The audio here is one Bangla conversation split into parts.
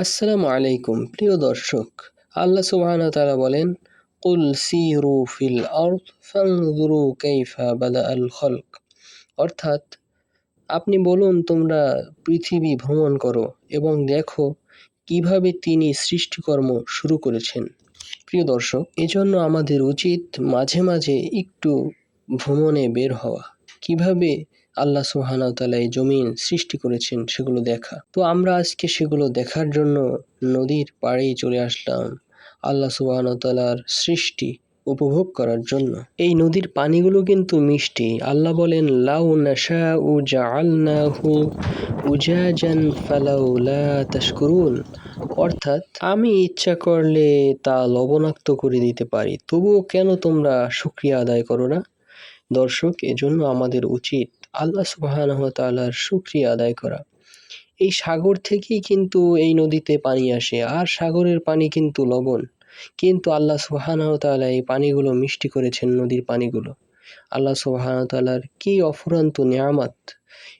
আসসালামু আলাইকুম, প্রিয় দর্শক। আল্লাহ সুবহানাহু তাআলা বলেন, কুল সিরু ফিল কাইফা বাদা আল অর্থাৎ, আপনি বলুন, তোমরা পৃথিবী ভ্রমণ করো এবং দেখো কীভাবে তিনি সৃষ্টিকর্ম শুরু করেছেন। প্রিয় দর্শক, এজন্য আমাদের উচিত মাঝে মাঝে একটু ভ্রমণে বের হওয়া। কীভাবে আল্লাহ তাআলা এই জমিন সৃষ্টি করেছেন সেগুলো দেখা। তো আমরা আজকে সেগুলো দেখার জন্য নদীর পাড়েই চলে আসলাম আল্লাহ সুবহানাহু তাআলার সৃষ্টি উপভোগ করার জন্য। এই নদীর পানিগুলো কিন্তু মিষ্টি। আল্লাহ বলেন, লাউ নাশাউ জাআলনাহু উজাজান ফালাউলা তাশকুরুন। অর্থাৎ, আমি ইচ্ছা করলে তা লবণাক্ত করে দিতে পারি। তবুও কেন তোমরা শুকরিয়া আদায় করো না? দর্শক, এজন্য আমাদের উচিত আল্লাহ সুবহানাহু তাআলার শুকরিয়া আদায় করা। এই সাগর থেকেই কিন্তু এই নদীতে পানি আসে, আর সাগরের পানি কিন্তু লবণ। কিন্তু আল্লাহ সুবহানাহু তাআলা এই পানিগুলো মিষ্টি করেছেন নদীর পানিগুলো। আল্লাহ সুবহানাহু তাআলার কি অফুরন্ত নিয়ামত,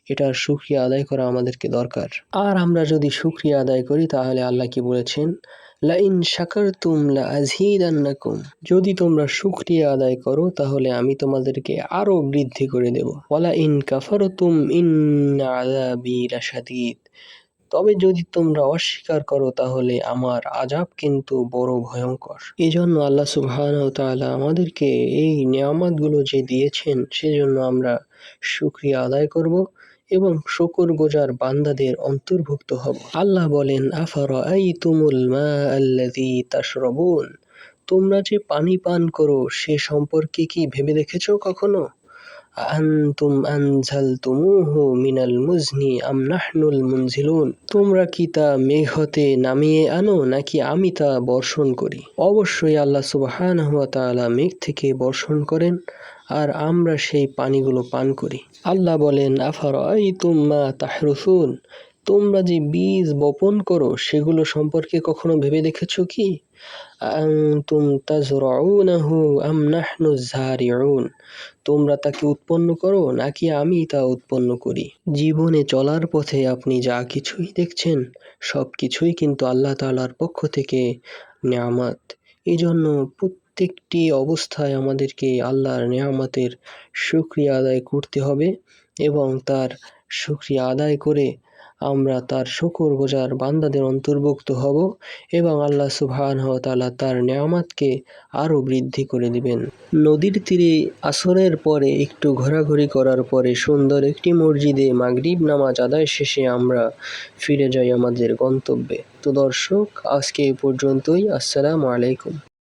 এটার শুকরিয়া আদায় করা আমাদেরকে দরকার। আর আমরা যদি শুকরিয়া আদায় করি, তাহলে আল্লাহ কি বলেছেন? লাইন শাকারতুম লা আযীদান্নাকুম যদি তোমরা শুকরিয়া আদায় করো, তাহলে আমি তোমাদেরকে আরও বৃদ্ধি করে দেব। ওয়ালা ইন কাফারতুম ইন্না আযাবি লাশাদীদ। তবে যদি তোমরা অস্বীকার করো, তাহলে আমার আজাব কিন্তু বড় ভয়ঙ্কর। এই জন্য আল্লাহ সুবহানাহু তাআলা আমাদেরকে এই নিয়ামতগুলো যে দিয়েছেন, সেজন্য আমরা শুকরিয়া আদায় করব। এবং শকর গোজার বান্দাদের অন্তর্ভুক্ত হব। আল্লাহ বলেন আফার আই তুমুল মা আল্লাদি তোমরা যে পানি পান করো, সে সম্পর্কে কি ভেবে দেখেছ কখনো? তোমরা কি তা মেঘ নামিয়ে আনো, নাকি আমি তা বর্ষণ করি? অবশ্যই আল্লাহ সুবহানাহু ওয়া মেঘ থেকে বর্ষণ করেন, আর আমরা সেই পানিগুলো পান করি। আল্লাহ বলেন আফারাইতুম মা তাহরুসুন? তোমরা যে বীজ বপন করো, সেগুলো সম্পর্কে কখনো ভেবে দেখেছ কি? আম তোমরা তাকে উৎপন্ন করো, নাকি আমি তা উৎপন্ন করি? জীবনে চলার পথে আপনি যা কিছুই দেখছেন সব কিছুই কিন্তু আল্লাহ তাআলার পক্ষ থেকে নিয়ামত। এই জন্য প্রত্যেকটি অবস্থায় আমাদেরকে আল্লাহর নিয়ামতের শুকরিয়া আদায় করতে হবে এবং তার শুকরিয়া আদায় করে আমরা তার শকর গোজার বান্দাদের অন্তর্ভুক্ত হব এবং আল্লাহ সুবহানাহু ওয়া তাআলা তার নিয়ামতকে আরও বৃদ্ধি করে দিবেন। নদীর তীরে আসরের পরে একটু ঘোরাঘুরি করার পরে সুন্দর একটি মসজিদে মাগরিব নামাজ আদায় শেষে আমরা ফিরে যাই আমাদের গন্তব্যে। তো দর্শক, আজকে এ পর্যন্তই। আসসালামু আলাইকুম।